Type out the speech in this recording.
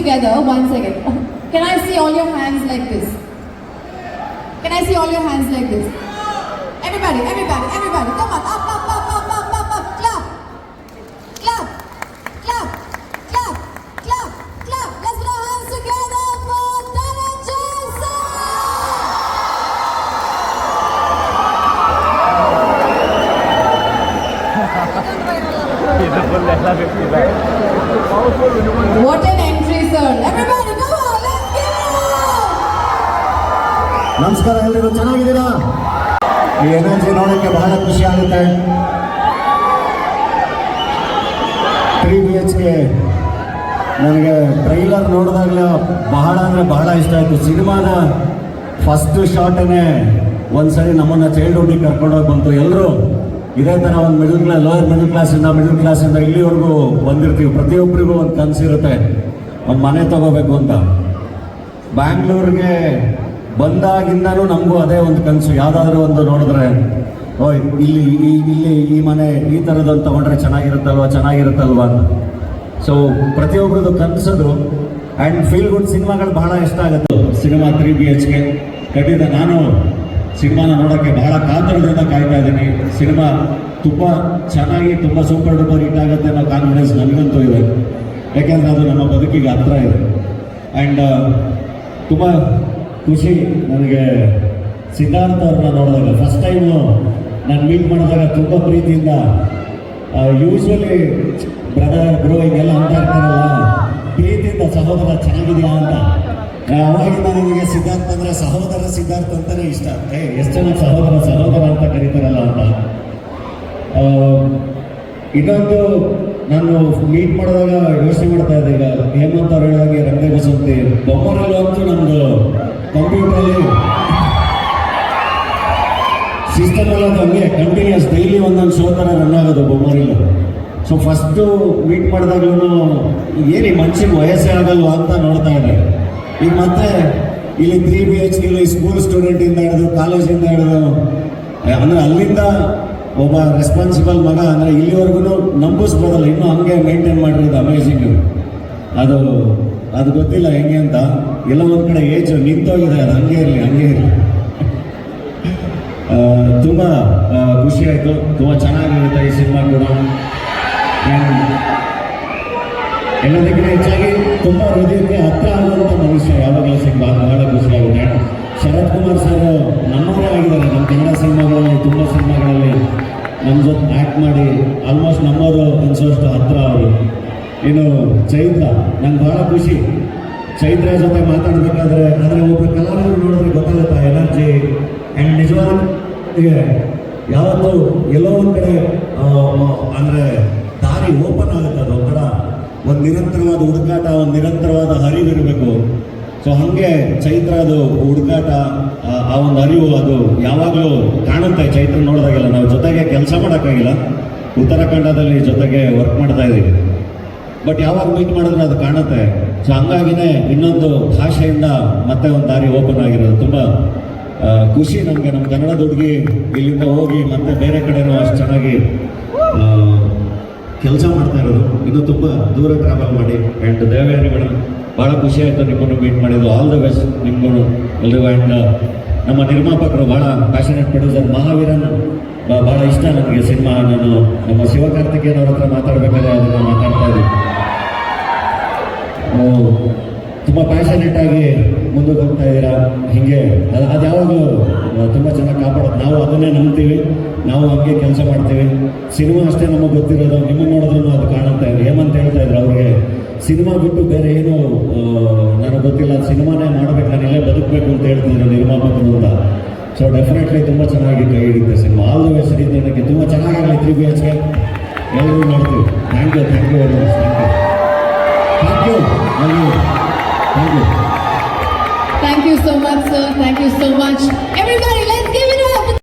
together. One second. Can I see all your hands like this? Can I see all your hands like this? Everybody, everybody, everybody, come on, up, up, up, up, up, up, up, clap, clap, clap, clap, clap, clap. Let's put our hands together for Dana Johnson. What an on, let's give ನಮಸ್ಕಾರ ಎಲ್ರಿಗೂ ಚೆನ್ನಾಗಿದ್ದೀರಾ? ಈ energy ನೋಡೋಕ್ಕೆ ಬಹಳ ಖುಷಿ ಆಗುತ್ತೆ. Three B H K ನನಗೆ trailer ನೋಡಿದಾಗಲೇ ಬಹಳ ಅಂದರೆ ಬಹಳ ಇಷ್ಟ ಆಯಿತು. ಸಿನಿಮಾದ ಫಸ್ಟ್ ಒಂದು ಒಂದ್ಸರಿ ನಮ್ಮನ್ನು ಚೈಲ್ಡ್ಹುಡ್ಡಿಗೆ ಕರ್ಕೊಂಡೋಗಿ ಬಂತು. ಎಲ್ಲರೂ ಇದೇ ಥರ ಒಂದು ಮಿಡಲ್ ಕ್ಲಾಸ್ ಲೋಯರ್ ಮಿಡಲ್ ಕ್ಲಾಸಿಂದ ಮಿಡಲ್ ಕ್ಲಾಸಿಂದ ಇಲ್ಲಿವರೆಗೂ ಬಂದಿರ್ತೀವಿ. ಪ್ರತಿಯೊಬ್ಬರಿಗೂ ಒಂದು ಕನಸಿರುತ್ತೆ ಒಂದು ಮನೆ ತಗೋಬೇಕು ಅಂತ. ಬ್ಯಾಂಗ್ಳೂರಿಗೆ ಬಂದಾಗಿಂದನೂ ನಮಗೂ ಅದೇ ಒಂದು ಕನಸು. ಯಾವುದಾದ್ರೂ ಒಂದು ನೋಡಿದ್ರೆ, ಓಯ್, ಇಲ್ಲಿ, ಈ ಇಲ್ಲಿ ಈ ಮನೆ ಈ ಥರದೊಂದು ತೊಗೊಂಡ್ರೆ ಚೆನ್ನಾಗಿರುತ್ತಲ್ವ ಚೆನ್ನಾಗಿರುತ್ತಲ್ವ ಅಂತ. ಸೊ ಪ್ರತಿಯೊಬ್ಬರದ್ದು ಕನಸದು. ಆ್ಯಂಡ್ ಫೀಲ್ ಗುಡ್ ಸಿನಿಮಾಗಳು ಬಹಳ ಇಷ್ಟ ಆಗುತ್ತೆ. Cinema three B H K ಖಂಡಿತ ನಾನು ಸಿನಿಮಾನ ನೋಡೋಕ್ಕೆ ಬಹಳ ಕಾತರದಿಂದ ಕಾಯ್ತಾ ಇದ್ದೀನಿ. ಸಿನಿಮಾ ತುಂಬ ಚೆನ್ನಾಗಿ, ತುಂಬ ಸೂಪರ್ ಡೂಪರ್ ಹಿಟ್ ಆಗುತ್ತೆ ಅನ್ನೋ ಕಾನ್ಫಿಡೆನ್ಸ್ ನನಗಂತೂ ಇದೆ. ಯಾಕೆಂದರೆ ಅದು ನನ್ನ ಬದುಕಿಗೆ ಹತ್ರ ಇದೆ. ಆ್ಯಂಡ್ ತುಂಬ ಖುಷಿ ನನಗೆ ಸಿದ್ಧಾರ್ಥ ಅವ್ರನ್ನ ನೋಡಿದಾಗ. ಫಸ್ಟ್ ಟೈಮು ನಾನು ಮೀಟ್ ಮಾಡಿದಾಗ ತುಂಬ ಪ್ರೀತಿಯಿಂದ ಯೂಶ್ವಲಿ ಬ್ರದರ್ ಬ್ರೋ ಹಿಂಗೆಲ್ಲ ಅಂತ ಇರ್ತಾರಲ್ಲ, ಪ್ರೀತಿಯಿಂದ ಸಹೋದರ ಚೆನ್ನಾಗಿದೆಯಾ ಅಂತ. ಅವಾಗಿಂದ ನನಗೆ ಸಿದ್ಧಾರ್ಥ ಅಂದರೆ ಸಹೋದರ ಸಿದ್ಧಾರ್ಥ ಅಂತಲೇ ಇಷ್ಟ. ಏ, ಎಷ್ಟು ಜನ ಸಹೋದರ ಸಹೋದರ ಅಂತ ಕರೀತಾರಲ್ಲ ಅಂತ. ಇನ್ನೊಂದು ನಾನು ಮೀಟ್ ಮಾಡಿದಾಗ ಯೋಚನೆ ಮಾಡ್ತಾ ಇದ್ದೆ. ಈಗ ಹೇಮಂತ್ ಅವ್ರು ಹೇಳಿದಾಗೆ ರಂಗೇ ಬಿಸುತ್ತೆ ಬೊಮ್ಮರಲ್ಲೂ ಅಂತೂ ನಮ್ಮದು ಕಂಪ್ಯೂಟರಲ್ಲಿ ಸಿಸ್ಟಮ್ ಎಲ್ಲ ಹಂಗೆ ಕಂಟಿನ್ಯೂಸ್ ಡೈಲಿ ಒಂದೊಂದು ಶೋ ರನ್ ಆಗೋದು ಬೊಮ್ಮರಿಲ್ಲ ಸೊ ಫಸ್ಟು ಮೀಟ್ ಮಾಡಿದಾಗ್ಲೂ ಏನು ಈ ವಯಸ್ಸೇ ಆಗಲ್ವಾ ಅಂತ ನೋಡ್ತಾ ಇದ್ದೆ. ಈಗ ಮತ್ತೆ ಇಲ್ಲಿ ತ್ರೀ ಬಿ ಎಚ್ ಇಲ್ಲಿ ಸ್ಕೂಲ್ ಸ್ಟೂಡೆಂಟಿಂದ ಹಿಡಿದು ಕಾಲೇಜಿಂದ ಹಿಡಿದು, ಅಂದರೆ ಅಲ್ಲಿಂದ ಒಬ್ಬ ರೆಸ್ಪಾನ್ಸಿಬಲ್ ಮಗ ಅಂದರೆ ಇಲ್ಲಿವರೆಗೂ ನಂಬಿಸ್ಬೋದಲ್ಲ ಇನ್ನೂ ಹಂಗೆ ಮೇಂಟೈನ್ ಮಾಡಿರೋದು ಅಮೇಝಿಂಗ್ ಅದು ಅದು ಗೊತ್ತಿಲ್ಲ ಹೆಂಗೆ ಅಂತ. ಎಲ್ಲ ಒಂದು ಕಡೆ ಏಜ್, ನಿಂತೋಗಿದೆ ಅದು, ಹಂಗೆ ಇರಲಿ ಹಂಗೆ ಇರಲಿ. ತುಂಬ ಖುಷಿ ಆಯಿತು. ತುಂಬ ಚೆನ್ನಾಗಿರುತ್ತೆ ಈ ಸಿನಿಮಾ ಕೂಡ. ಎಲ್ಲದಕ್ಕಿಂತ ಹೆಚ್ಚಾಗಿ ತುಂಬ ಹೃದಯಕ್ಕೆ ಹತ್ರ ಆಗುವಂಥ ಮನುಷ್ಯ ಯಾವಾಗಲೂ ಸಿನಿಮಾ, ಬಹಳ ಖುಷಿಯಾಗುತ್ತೆ ಶರತ್ ಕುಮಾರ್ ಸರ್ ನಮ್ಮವರೇ ಆಗಿದ್ದಾರೆ. ನಮ್ಮ ಕನ್ನಡ ಸಿನಿಮಾಗಳಲ್ಲಿ ತುಂಬ ಸಿನಿಮಾಗಳಲ್ಲಿ ನಮ್ಮ ಜೊತೆ ಆ್ಯಕ್ಟ್ ಮಾಡಿ ಆಲ್ಮೋಸ್ಟ್ ನಮ್ಮವರು ಅನಿಸೋಷ್ಟು ಹತ್ರ ಅವರು. ಇನ್ನು ಚೈತ್ರ, ನಂಗೆ ಬಹಳ ಖುಷಿ. ಚೈತ್ರ ಜೊತೆ ಮಾತಾಡಬೇಕಾದ್ರೆ ಆದರೆ ಒಬ್ಬ ಕಲಾವಿದರು ನೋಡಿದ್ರೆ ಗೊತ್ತಾಗುತ್ತೆ ಎನರ್ಜಿ ಆ್ಯಂಡ್ ನಿಜವಾದ ಯಾವತ್ತೂ ಎಲ್ಲೋ ಒಂದು ಕಡೆ ಅಂದರೆ ದಾರಿ ಓಪನ್ ಆಗುತ್ತೆ ಅದು ಒಂದು ನಿರಂತರವಾದ ಹುಡುಕಾಟ, ಒಂದು ನಿರಂತರವಾದ ಹರಿವಿರಬೇಕು. ಸೊ ಹಾಗೆ ಚೈತ್ರ ಅದು ಹುಡುಕಾಟ ಆ- ಒಂದು ಅರಿವು ಅದು ಯಾವಾಗಲೂ ಕಾಣುತ್ತೆ. ಚೈತ್ರ ನೋಡಿದಾಗೆಲ್ಲ ನಾವು ಜೊತೆಗೆ ಕೆಲಸ ಮಾಡೋಕ್ಕಾಗಿಲ್ಲ. ಉತ್ತರಾಖಂಡದಲ್ಲಿ ಜೊತೆಗೆ ವರ್ಕ್ ಮಾಡ್ತಾ ಇದ್ದೀವಿ. ಬಟ್ ಯಾವಾಗ ಮೀಟ್ ಮಾಡಿದ್ರೆ ಅದು ಕಾಣುತ್ತೆ. ಸೊ ಹಂಗಾಗಿನೇ ಇನ್ನೊಂದು ಭಾಷೆಯಿಂದ ಮತ್ತೆ ಒಂದು ದಾರಿ ಓಪನ್ ಆಗಿರೋದು. ತುಂಬ ಖುಷಿ ನಮಗೆ. ನಮ್ಮ ಕನ್ನಡದ ಹುಡುಗಿ ಇಲ್ಲಿಂದ ಹೋಗಿ ಮತ್ತೆ ಬೇರೆ ಕಡೆನೂ ಅಷ್ಟು ಚೆನ್ನಾಗಿ ಕೆಲಸ ಮಾಡ್ತಾ ಇರೋದು. ಇದು ತುಂಬ ದೂರ ಟ್ರಾವೆಲ್ ಮಾಡಿ. ಆ್ಯಂಡ್ ದೇವೇರಿ ಮೇಡಮ್ ಭಾಳ ಖುಷಿ ಆಯಿತು ನಿಮ್ಮನ್ನು ಮೀಟ್ ಮಾಡಿದ್ದು. ಆಲ್ ದ ಬೆಸ್ಟ್ ನಿಮ್ಮನ್ನು ಆ್ಯಂಡ್ ನಮ್ಮ ನಿರ್ಮಾಪಕರು ಭಾಳ ಪ್ಯಾಷನೇಟ್ ಪ್ರೊಡ್ಯೂಸರ್ ಮಹಾವೀರನ್. ಭಾಳ ಇಷ್ಟ ನನಗೆ ಸಿನಿಮಾ. ನಾನು ನಮ್ಮ ಶಿವಕಾರ್ತಿಕೇಯನ್ ಹತ್ರ ಮಾತಾಡಬೇಕಾದ್ರೆ ಅದನ್ನು ಮಾತಾಡ್ತಾ ಇದ್ದೀನಿ. ತುಂಬ ಪ್ಯಾಷನೇಟ್ ಆಗಿ ಮುಂದೆ ಹೋಗ್ತಾ ಇದ್ದೀರಾ? ಹೀಗೆ, ಅದು ಯಾವಾಗಲೂ ತುಂಬ ಚೆನ್ನಾಗಿ ಕಾಪಾಡೋದು. ನಾವು ಅದನ್ನೇ ನಂಬ್ತೀವಿ. ನಾವು ಹಂಗೆ ಕೆಲಸ ಮಾಡ್ತೀವಿ. ಸಿನಿಮಾ ಅಷ್ಟೇ ನಮಗೆ ಗೊತ್ತಿರೋದು. ನಿಮ್ಮನ್ನು ನೋಡಿದ್ರು ಅದು ಕಾಣುತ್ತೆ. ಹೇಮಂತ ಹೇಳ್ತಾ ಇದ್ರು. ಸಿನಿಮಾ ಬಿಟ್ಟು ಬೇರೆ ಏನು ನನಗೆ ಗೊತ್ತಿಲ್ಲ. ಸಿನಿಮಾನೇ ಮಾಡಬೇಕು ನಾನು ಇಲ್ಲೇ ಬದುಕಬೇಕು ಅಂತ ಹೇಳ್ತಿದ್ರು ನಿರ್ಮಾಪಕರು ಅಂತ. ಸೊ ಡೆಫಿನೆಟ್ಲಿ ತುಂಬ ಚೆನ್ನಾಗಿ ಕೈ ಹಿಡಿಯುತ್ತೆ ಸಿನಿಮಾ. ಆಲ್ ದ ವೇ ನನಗೆ ತುಂಬ ಚೆನ್ನಾಗಾಗಲಿ ತ್ರೀ ಬಿ ಎಚ್ಗೆ ಎಲ್ಲರೂ ನೋಡ್ತೀವಿ. Thank you thank you very much thank you thank you thank you thank you so much sir thank you so much. Everybody,